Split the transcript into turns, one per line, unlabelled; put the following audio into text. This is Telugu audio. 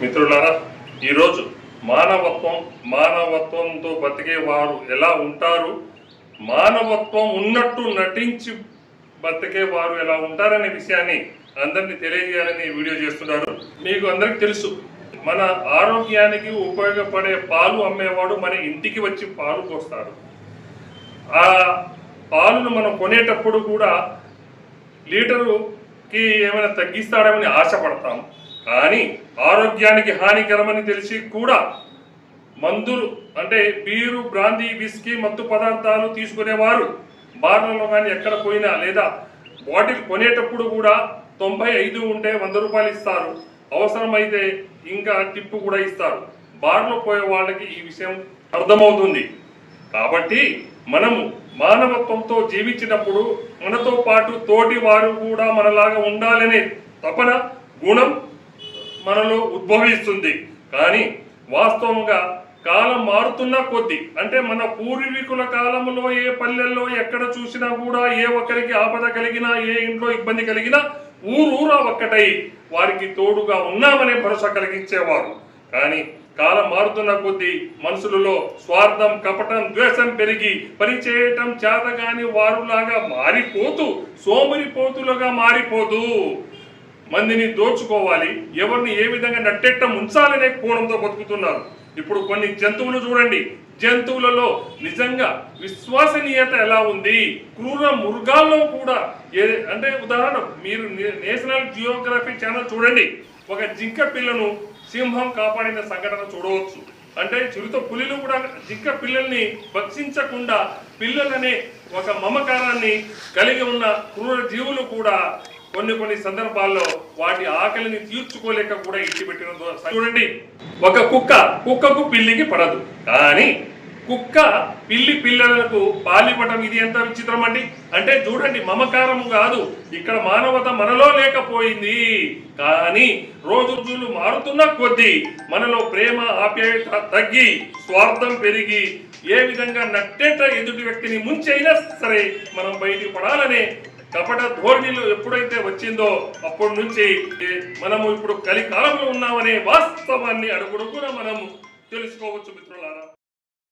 మిత్రులారా ఈరోజు మానవత్వం మానవత్వంతో బతికే వారు ఎలా ఉంటారు? మానవత్వం ఉన్నట్టు నటించి బతికే వారు ఎలా ఉంటారనే విషయాన్ని అందరినీ తెలియజేయాలని వీడియో చేస్తున్నారు. మీకు అందరికి తెలుసు మన ఆరోగ్యానికి ఉపయోగపడే పాలు అమ్మేవాడు మన ఇంటికి వచ్చి పాలు పోస్తాడు ఆ పాలును మనం కొనేటప్పుడు కూడా లీటరుకి ఏమైనా తగ్గిస్తాడమని ఆశపడతాం కానీ ఆరోగ్యానికి హానికరమని తెలిసి కూడా మందులు అంటే బీరు బ్రాందీ విస్కీ మత్తు పదార్థాలు తీసుకునేవారు. బార్లలో కానీ ఎక్కడ పోయినా లేదా బాటిల్ కొనేటప్పుడు కూడా తొంభై ఐదు ఉంటే వంద రూపాయలు ఇస్తారు. అవసరమైతే ఇంకా టిప్పు కూడా ఇస్తారు. బార్లో పోయే వాళ్ళకి ఈ విషయం అర్థమవుతుంది. కాబట్టి మనము మానవత్వంతో జీవించినప్పుడు మనతో పాటు తోటి వారు కూడా మనలాగా ఉండాలనే తపన గుణం మనలో ఉద్భవిస్తుంది. కానీ వాస్తవంగా కాలం మారుతున్న కొద్దీ అంటే మన పూర్వీకుల కాలంలో ఏ పల్లెల్లో ఎక్కడ చూసినా కూడా ఏ ఒక్కరికి ఆపద కలిగినా ఏ ఇంట్లో ఇబ్బంది కలిగినా ఊరూరా ఒక్కటై వారికి తోడుగా ఉన్నామనే భరోసా కలిగించేవారు. కానీ కాలం మారుతున్న కొద్దీ మనుషులలో స్వార్థం కపటం ద్వేషం పెరిగి పని చేయటం చేతగాని వారులాగా మారిపోతూ సోమరిపోతులుగా మారిపోతూ మందిని దోచుకోవాలి. ఎవరిని ఏ విధంగా నట్టెట్ట ఉంచాలనే కోణంతో బతుకుతున్నారు. ఇప్పుడు కొన్ని జంతువులు చూడండి. జంతువులలో నిజంగా విశ్వసనీయత ఎలా ఉంది? క్రూర మృగాల్లో కూడా ఏ అంటే ఉదాహరణ మీరు నేషనల్ జియోగ్రఫీ ఛానల్ చూడండి. ఒక జింక పిల్లను సింహం కాపాడిన సంఘటన చూడవచ్చు. అంటే చిరుత పులిలు కూడా జింక పిల్లల్ని భక్షించకుండా పిల్లలనే ఒక మమకారాన్ని కలిగి ఉన్న క్రూర జీవులు కూడా కొన్ని కొన్ని సందర్భాల్లో వాటి ఆకలిని తీర్చుకోలేక కూడా ఇంటి పెట్టిన చూడండి ఒక కుక్క కుక్కకు పిల్లికి పడదు. కానీ కుక్క పిల్లి పిల్లలకు పాలివ్వటం ఇది ఎంత విచిత్రం అండి? అంటే చూడండి మమకారం కాదు. ఇక్కడ మానవత మనలో లేకపోయింది. కానీ రోజు రోజులు మారుతున్న కొద్దీ మనలో ప్రేమ ఆప్యాయత తగ్గి స్వార్థం పెరిగి ఏ విధంగా నట్టేట ఎదుటి వ్యక్తిని ముంచైనా సరే మనం బయటికి పడాలనే కపట ధోరణిలో ఎప్పుడైతే వచ్చిందో అప్పటి నుంచి మనము ఇప్పుడు కలికాలంలో ఉన్నామనే వాస్తవాన్ని అడుగుడుగున మనము తెలుసుకోవచ్చు మిత్రులారా.